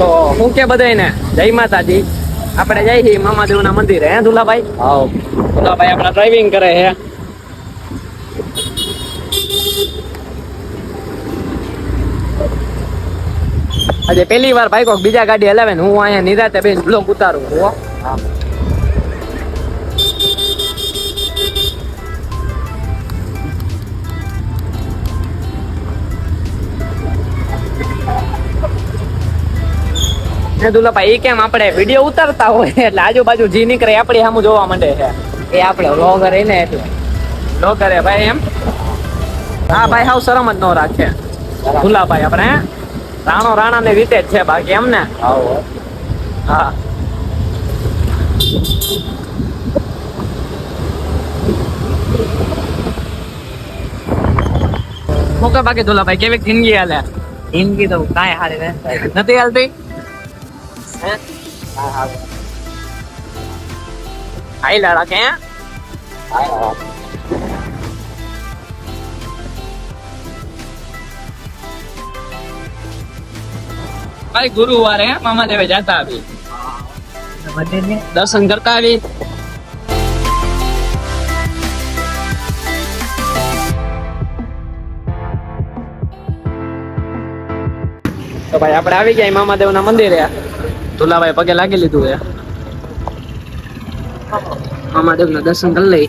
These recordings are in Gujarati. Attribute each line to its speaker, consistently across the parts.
Speaker 1: તો હું કે બધાને જય માતાજી. આપણે જઈ છીએ મામાદેવના મંદિરે હે દુલાભાઈ?
Speaker 2: આવો
Speaker 1: દુલાભાઈ આપણા ડ્રાઇવિંગ કરે હે આજે પહેલી વાર ભાઈ કોક બીજા ગાડી હલાવે ને હું અહીંયા નિરાતે બેન બ્લોક ઉતારું હું.
Speaker 2: હા.
Speaker 1: ને દુલાભાઈ એ કેમ આપણે વીડિયો ઉતારતા હોય? એટલે આજુબાજુ જી નીકળે આપણી સામું જોવા માંડે છે.
Speaker 2: એ આપણે વ્લોગર એને એટલે.
Speaker 1: વ્લોગર ભાઈ એમ? હા ભાઈ હાવ શરમ જ ન રાખે. દુલાભાઈ આપણે રાણો રાણા ને રીતે જ છે બાકી એમ ને? હા. મોકા બાકી દુલાભાઈ કેવી જિંદગી હાલે?
Speaker 2: જિંદગી તો કાંઈ હારી નથી
Speaker 1: હાલતી? હે? લાડા કે હા? ભાઈ ગુરુવારે મામા દેવે જતા આવી. દર્શન કરતા આવી. તો ભાઈ આપણે આવી ગયા મામાદેવ ના મંદિરે. તુલાભાઈ પગે લાગી લીધું હે મામાદેવ ના દર્શન કરી લઈ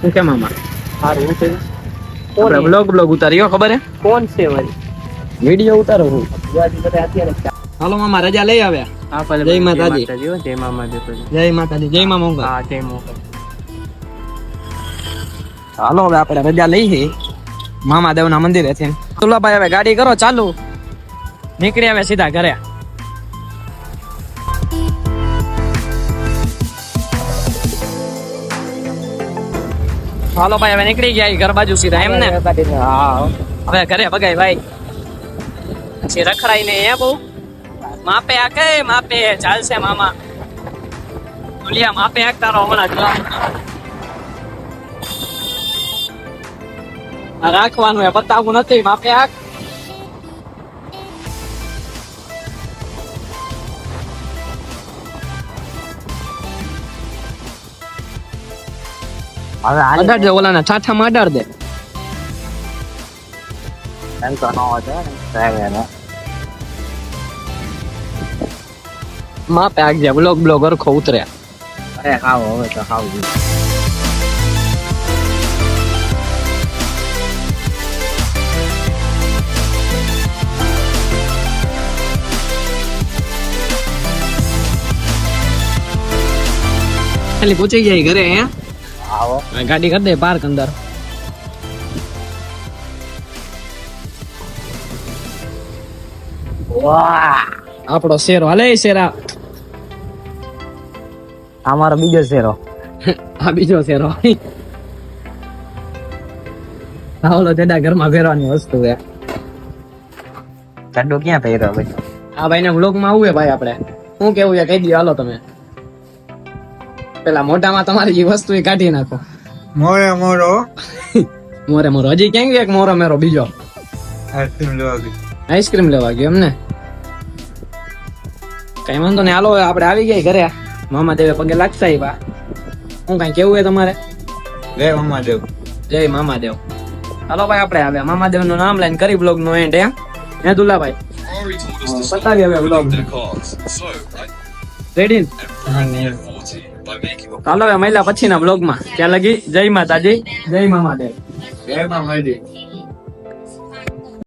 Speaker 1: શું કે મામા
Speaker 2: સારું છે?
Speaker 1: બ્લોગ બ્લોગ ઉતાર્યો ખબર હે
Speaker 2: કોણ છે વળી
Speaker 1: વીડિયો ઉતારો હું. હાલો મામા રજા લઈ આવ્યા.
Speaker 2: હા ભલે
Speaker 1: જય માતાજી.
Speaker 2: જય માતાજી
Speaker 1: જય માતાજી જય મા મોંઘા.
Speaker 2: હા જય મોગલ
Speaker 1: હાલો હવે આપણે રજા લઈ છે મામાદેવ ના મંદિરે છે. તુલાભાઈ હવે ગાડી કરો ચાલુ. નીકળી આવે સીધા ઘરે. હાલો ભાઈ, હવે નીકળી ગયા ઘર બાજુ સીધા, એમ ને? હવે ઘરે ભગાય ભાઈ. પછી રખડાઈ ને એ બહુ. માપે આકે માપે ચાલશે મામા. બોલિયા માપે હાંકતા રહો હમણાં જ. રાખવાનું એ બતાવવું નથી, માપે હાક.
Speaker 2: હવે હાલ.
Speaker 1: અડાડ દે ઓલાના ઠાઠામાં અડાડ દે.
Speaker 2: એમ તો નો હતો ડ્રાઈવર
Speaker 1: માપે હાક જે બ્લોગ બ્લોગ ખો ઉતર્યા
Speaker 2: અરે ખાવ હવે તો ખાવ
Speaker 1: ખાલી પહોંચી ગયા ઘરે હે?
Speaker 2: આવો.
Speaker 1: ગાડી કરી દે પાર્ક અંદર.
Speaker 2: વાહ.
Speaker 1: આપણો શેરો. હાલે શેરા.
Speaker 2: અમારો બીજો શેરો.
Speaker 1: આ બીજો શેરો. આવલો તેડા ઘરમાં પહેરવાની વસ્તુ છે.
Speaker 2: ચડ્ડો ક્યાં પહેર્યો ભાઈ?
Speaker 1: આ ભાઈ ને વ્લોગમાં આવું ભાઈ આપણે. શું કેવું છે? કહી દો હાલો તમે. પેલા મોઢામાં તમારી એ વસ્તુ કાઢી નાખો.
Speaker 3: મોરે મોરો.
Speaker 1: મોરે મોરો. હજી ક્યાં ગયો એક મોરો મેરો બીજો?
Speaker 3: આઈસ્ક્રીમ લેવા ગયો.
Speaker 1: આઈસ્ક્રીમ લેવા ગયો એમને? કઈ વાંધો નહીં. હાલો આપડે આપણે આવી ગયા ઘરે. મામા દેવે પગે લાગતા આવ્યા હું કઈ કેવું હોય તમારે?
Speaker 3: જય મામાદેવ.
Speaker 1: જય મામાદેવ. હાલો ભાઈ આપણે આવ્યા મામાદેવનું નામ લઈને કરી બ્લોગ નો એન્ડ એમ હે દુલાભાઈ? બતાવી હવે બ્લોગ. રેડી ચાલો મહિલા પછીના બ્લોગમાં. ત્યાં લગી જય માતાજી. જય મામાદેવ.
Speaker 3: જય મામાજી